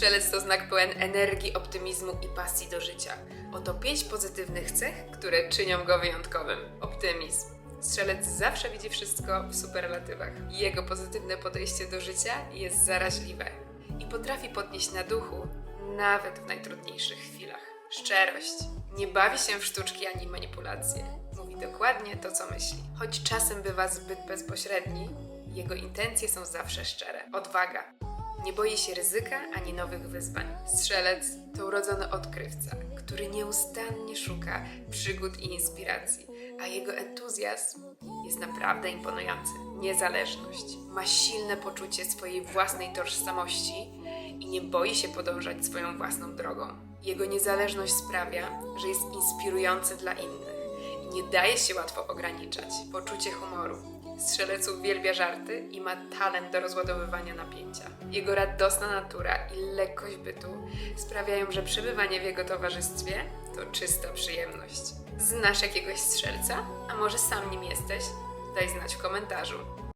Strzelec to znak pełen energii, optymizmu i pasji do życia. Oto pięć pozytywnych cech, które czynią go wyjątkowym. Optymizm. Strzelec zawsze widzi wszystko w superlatywach. Jego pozytywne podejście do życia jest zaraźliwe i potrafi podnieść na duchu nawet w najtrudniejszych chwilach. Szczerość. Nie bawi się w sztuczki ani manipulacje. Mówi dokładnie to, co myśli. Choć czasem bywa zbyt bezpośredni, jego intencje są zawsze szczere. Odwaga. Nie boi się ryzyka ani nowych wyzwań. Strzelec to urodzony odkrywca, który nieustannie szuka przygód i inspiracji, a jego entuzjazm jest naprawdę imponujący. Niezależność. Ma silne poczucie swojej własnej tożsamości i nie boi się podążać swoją własną drogą. Jego niezależność sprawia, że jest inspirujący dla innych i nie daje się łatwo ograniczać. Poczucie humoru. Strzelec uwielbia żarty i ma talent do rozładowywania napięcia. Jego radosna natura i lekkość bytu sprawiają, że przebywanie w jego towarzystwie to czysta przyjemność. Znasz jakiegoś strzelca? A może sam nim jesteś? Daj znać w komentarzu.